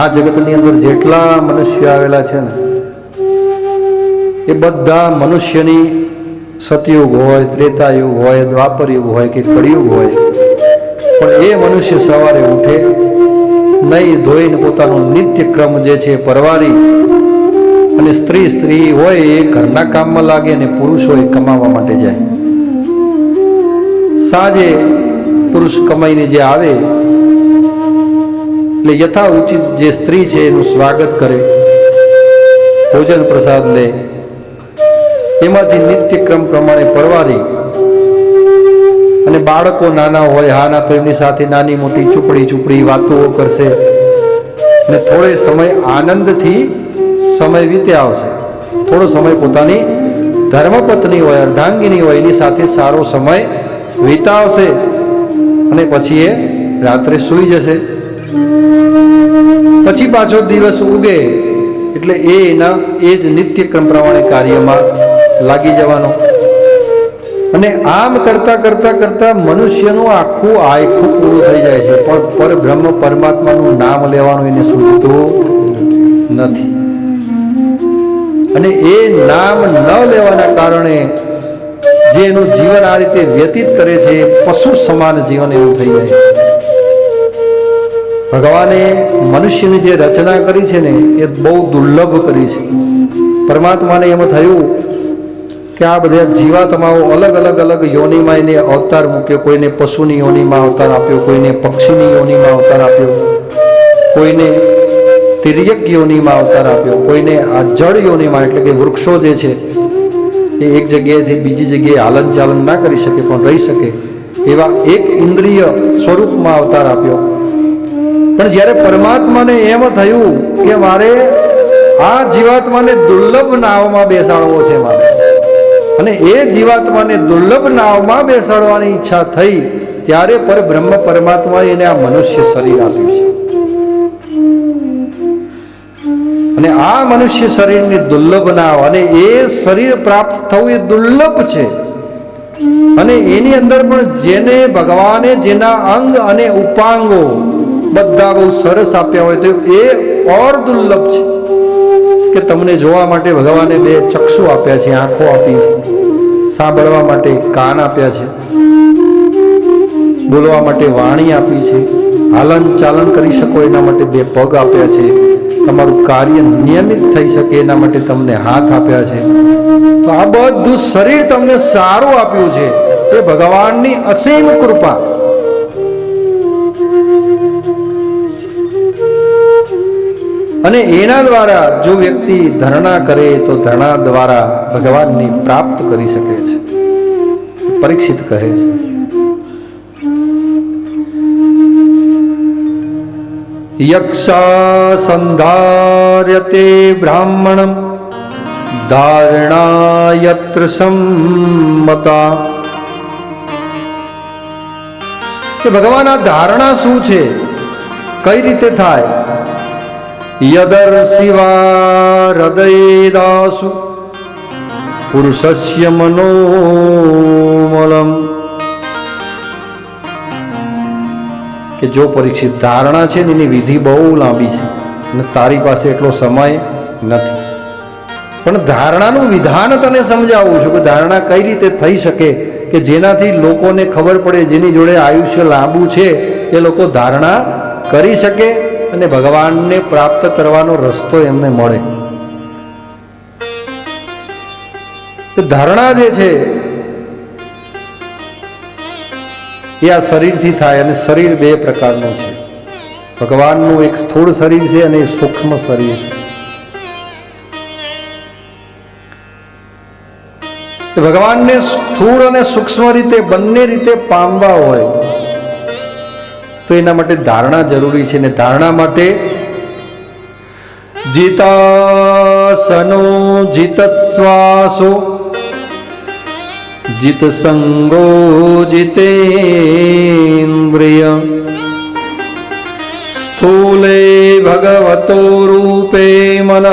આ જગતની અંદર જેટલા મનુષ્ય આવેલા છે ને, એ બધા મનુષ્યની સતયુગ હોય, ત્રેતાયુગ હોય દ્વાપર યુગ હોય કે કળિયુગ હોય, પણ એ મનુષ્ય સવારે ઉઠે, નહીં ધોઈને પોતાનો નિત્ય ક્રમ જે છે પરવારી, અને સ્ત્રી સ્ત્રી હોય એ ઘરના કામમાં લાગે અને પુરુષ હોય કમાવા માટે જાય. સાંજે પુરુષ કમાઈને જે આવે એટલે યથા ઉચિત જે સ્ત્રી છે એનું સ્વાગત કરે, ભોજન પ્રસાદ લે. એમાંથી નિત્યક્રમ પ્રમાણે પરવારી અને બાળકો નાના હોય, હા, ના તો એમની સાથે નાની મોટી ચૂપડી ચૂપડી વાતો કરશે અને થોડે સમય આનંદથી સમય વીતે આવશે. થોડો સમય પોતાની ધર્મપત્ની હોય, અર્ધાંગીની હોય, એની સાથે સારો સમય વિતાવશે અને પછી એ રાત્રે સૂઈ જશે. પછી પાછો દિવસ ઉગે એટલે એ એના, એ જ નિત્ય ક્રમ પ્રમાણે કાર્યમાં લાગી જવાનો. અને આમ કરતા કરતા કરતા મનુષ્યનું આખું આખું પૂરું થઈ જાય છે. પણ પરબ્રહ્મ પરમાત્માનું નામ લેવાનું એને સૂચતું નથી. અને એ નામ ન લેવાના કારણે જે એનું જીવન આ રીતે વ્યતીત કરે છે પશુ સમાન જીવન એવું થઈ જાય ભગવાને મનુષ્યની જે રચના કરી છે ને, એ બહુ દુર્લભ કરી છે. પરમાત્માને એમ થયું કે આ બધા જીવાત્માઓ અલગ અલગ અલગ યોનિમાં એને અવતાર મૂક્યો. કોઈને પશુની યોનિમાં અવતાર આપ્યો, કોઈને પક્ષીની યોનિમાં અવતાર આપ્યો, કોઈને તિર્યક યોનિમાં અવતાર આપ્યો, કોઈને આ જળ યોનિમાં, એટલે કે વૃક્ષો જે છે, એ એક જગ્યાએથી બીજી જગ્યાએ હાલન ચાલન ના કરી શકે, પણ રહી શકે, એવા એક ઇન્દ્રિય સ્વરૂપમાં અવતાર આપ્યો. પણ જ્યારે પરમાત્માને એમ થયું કે મારે આ જીવાત્માને દુર્લભ નાવમાં બેસાડવો છે મારે, અને એ જીવાત્માને દુર્લભ નાવમાં બેસાડવાની ઈચ્છા થઈ, ત્યારે પર બ્રહ્મ પરમાત્માએ એને આ મનુષ્ય શરીર આપ્યું છે. અને આ મનુષ્ય શરીરની દુર્લભ નાવ અને એ શરીર પ્રાપ્ત થવું એ દુર્લભ છે. અને એની અંદર પણ જેને ભગવાને જેના અંગ અને ઉપાંગો બધા બહુ સરસ આપ્યા હોય તો એ ઓર દુર્લભ છે કે તમને જોવા માટે ભગવાને બે ચક્ષુ આપ્યા છે, આંખો આપી છે, સાંભળવા માટે કાન આપ્યા છે, બોલવા માટે વાણી આપી છે, હાલન ચાલન કરી શકો એના માટે બે પગ આપ્યા છે, તમારું કાર્ય નિયમિત થઈ શકે એના માટે તમને હાથ આપ્યા છે. તો આ બધું શરીર તમને સારું આપ્યું છે. એ ભગવાનની અસીમ કૃપા. અને એના દ્વારા જો વ્યક્તિ ધરણા કરે તો ધરણા દ્વારા ભગવાનની પ્રાપ્ત કરી શકે છે. પરીક્ષિત કહે છે. યક્ષા સંધાર્યતે બ્રાહ્મણમ ધારણાયત્ર સંમતા. કે ભગવાન આ ધારણા શું છે? કઈ રીતે થાય? યદર્શિવા હૃદયદાસુ પુરુષસ્ય મનોમલમ કે જો પરીક્ષિત ધારણા છે ને એની વિધિ બહુ લાંબી છે અને તારી પાસે એટલો સમય નથી પણ ધારણાનું વિધાન તને સમજાવું છું કે ધારણા કઈ રીતે થઈ શકે કે જેનાથી લોકોને ખબર પડે જેની જોડે આયુષ્ય લાંબુ છે એ લોકો ધારણા કરી શકે અને ભગવાનને પ્રાપ્ત કરવાનો રસ્તો એમને મળે. ધારણા જે છે, એ આ શરીરથી થાય અને શરીર બે પ્રકારનું છે. ભગવાનનું એક સ્થૂળ શરીર છે અને સૂક્ષ્મ શરીર છે. ભગવાનને સ્થૂળ અને સૂક્ષ્મ રીતે, બંને રીતે પામવા હોય તો એના માટે ધારણા જરૂરી છે ને ધારણા માટે જીતાસનો જીતસ્વાસો. જીત સંગો જીતેન્દ્રિય. સ્થૂલે ભગવતો રૂપે મન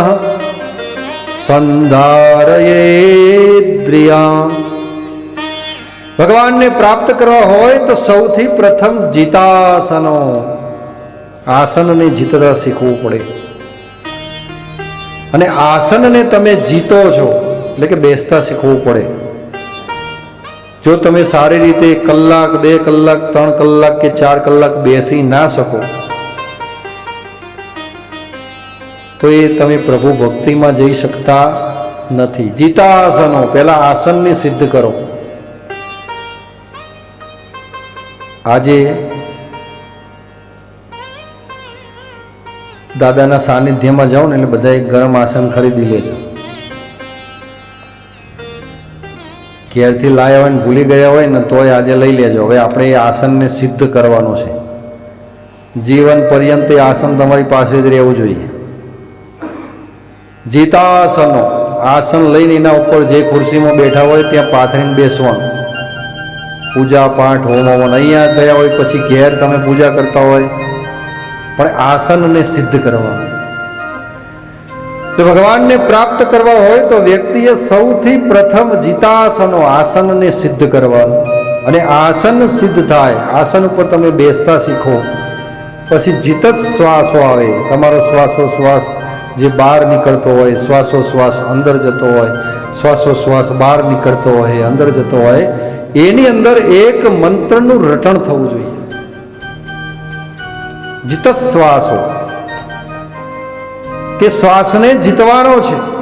સંધારયેદ્રિયા. ભગવાનને પ્રાપ્ત કરવા હોય તો સૌથી પ્રથમ જીતાસનો, આસનને જીતતા શીખવું પડે. અને આસનને તમે જીતો છો, એટલે કે બેસતા શીખવું પડે. જો તમે સારી રીતે કલાક, બે કલાક, ત્રણ કલાક કે ચાર કલાક બેસી ના શકો, તો એ તમે પ્રભુ ભક્તિમાં જઈ શકતા નથી. જીતાસનો, પહેલા આસનને સિદ્ધ કરો. આજે દાદાના સાનિધ્યમાં જાઉં ને એટલે બધા એક ગરમ આસન ખરીદી લે. છે ઘેરથી લાયા હોય ને ભૂલી ગયા હોય ને તોય આજે લઈ લેજો. હવે આપણે એ આસનને સિદ્ધ કરવાનું છે. જીવન પર્યંત એ આસન તમારી પાસે જ રહેવું જોઈએ. જીતાસનો. આસન લઈને એના ઉપર જે ખુરશીમાં બેઠા હોય ત્યાં પાથરીને બેસવાનું. પૂજા પાઠ હોમ હવન અહીંયા ગયા હોય, પછી ઘેર તમે પૂજા કરતા હોય, પણ આસનને સિદ્ધ કરવા. તો ભગવાનને પ્રાપ્ત કરવા હોય તો વ્યક્તિએ સૌથી પ્રથમ જીતાસનો આસનને સિદ્ધ કરવાનું. અને આસન સિદ્ધ થાય, આસન ઉપર તમે બેસતા શીખો. પછી જીત જ શ્વાસો આવે. તમારો શ્વાસોશ્વાસ જે બહાર નીકળતો હોય, શ્વાસોશ્વાસ અંદર જતો હોય, શ્વાસોશ્વાસ બહાર નીકળતો હોય, અંદર જતો હોય એની અંદર એક મંત્રનું રટણ થવું જોઈએ. જીતશ્વાસો કે શ્વાસને જીતવાનો છે.